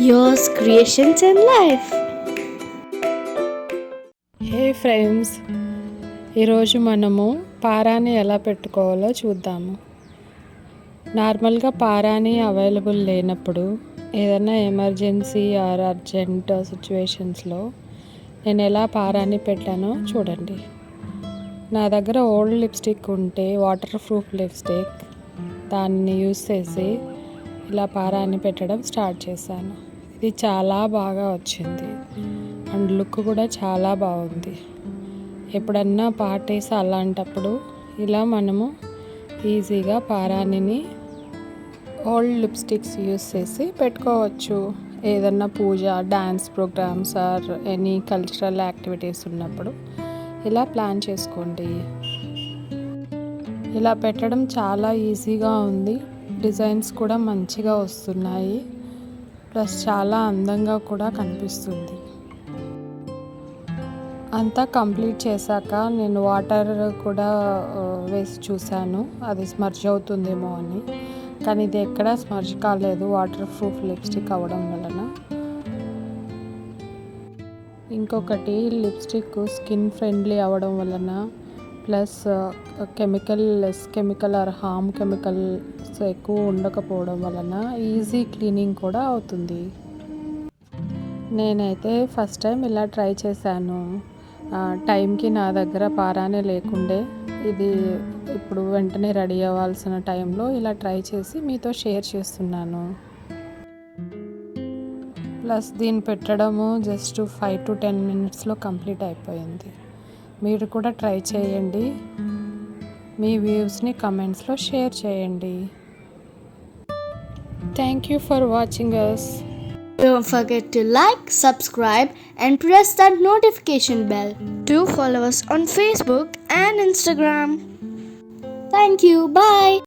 Yours creations and life. Hey friends ఈరోజు మనము పారాని ఎలా పెట్టుకోవాలో చూద్దాము నార్మల్గా పారాని అవైలబుల్ లేనప్పుడు ఏదైనా ఎమర్జెన్సీ ఆర్ అర్జెంట్ సిచ్యువేషన్స్లో నేను ఎలా పారాని పెట్టానో చూడండి నా దగ్గర ఓల్డ్ లిప్స్టిక్ ఉంటే వాటర్ ప్రూఫ్ లిప్స్టిక్ దాన్ని యూస్ చేసి ఇలా పారాని పెట్టడం స్టార్ట్ చేశాను. ఇది చాలా బాగా వచ్చింది. అండ్ లుక్ కూడా చాలా బాగుంది. ఎప్పుడన్నా పార్టీస్ అలాంటప్పుడు ఇలా మనము ఈజీగా పారాణిని ఓల్డ్ లిప్స్టిక్స్ యూస్ చేసి పెట్టుకోవచ్చు. ఏదన్నా puja dance programs or any cultural activities ఉన్నప్పుడు ఇలా ప్లాన్ చేసుకోండి. ఇలా పెట్టడం చాలా ఈజీగా ఉంది. డిజైన్స్ కూడా మంచిగా వస్తున్నాయి. ప్లస్ చాలా అందంగా కూడా కనిపిస్తుంది. అంతా కంప్లీట్ చేశాక నేను వాటర్ కూడా వేసి చూశాను. అది స్మర్జ్ అవుతుందేమో అని. కానీ ఇది ఎక్కడ స్మర్జ్ కాలేదు. వాటర్ ప్రూఫ్ లిప్స్టిక్ అవ్వడం వలన. ఇంకొకటి లిప్స్టిక్ స్కిన్ ఫ్రెండ్లీ అవ్వడం వలన plus chemical less chemical or harm chemicals ఎక్కువ ఉండకపోవడం వలన ఈజీ క్లీనింగ్ కూడా అవుతుంది. నేనైతే ఫస్ట్ టైం ఇలా ట్రై చేశాను. టైంకి నా దగ్గర పారానే లేకుండే. ఇది ఇప్పుడు వెంటనే రెడీ అవ్వాల్సిన టైంలో ఇలా ట్రై చేసి మీతో షేర్ చేస్తున్నాను. ప్లస్ దీన్ని పెట్టడము జస్ట్ ఫైవ్ టు టెన్ మినిట్స్లో కంప్లీట్ అయిపోయింది. మీరు కూడా ట్రై చేయండి మీ వ్యూస్ని కమెంట్స్లో షేర్ చేయండి thank you for watching us Don't forget to like, subscribe, and press that notification bell. Do follow us on Facebook and Instagram. Thank you. Bye.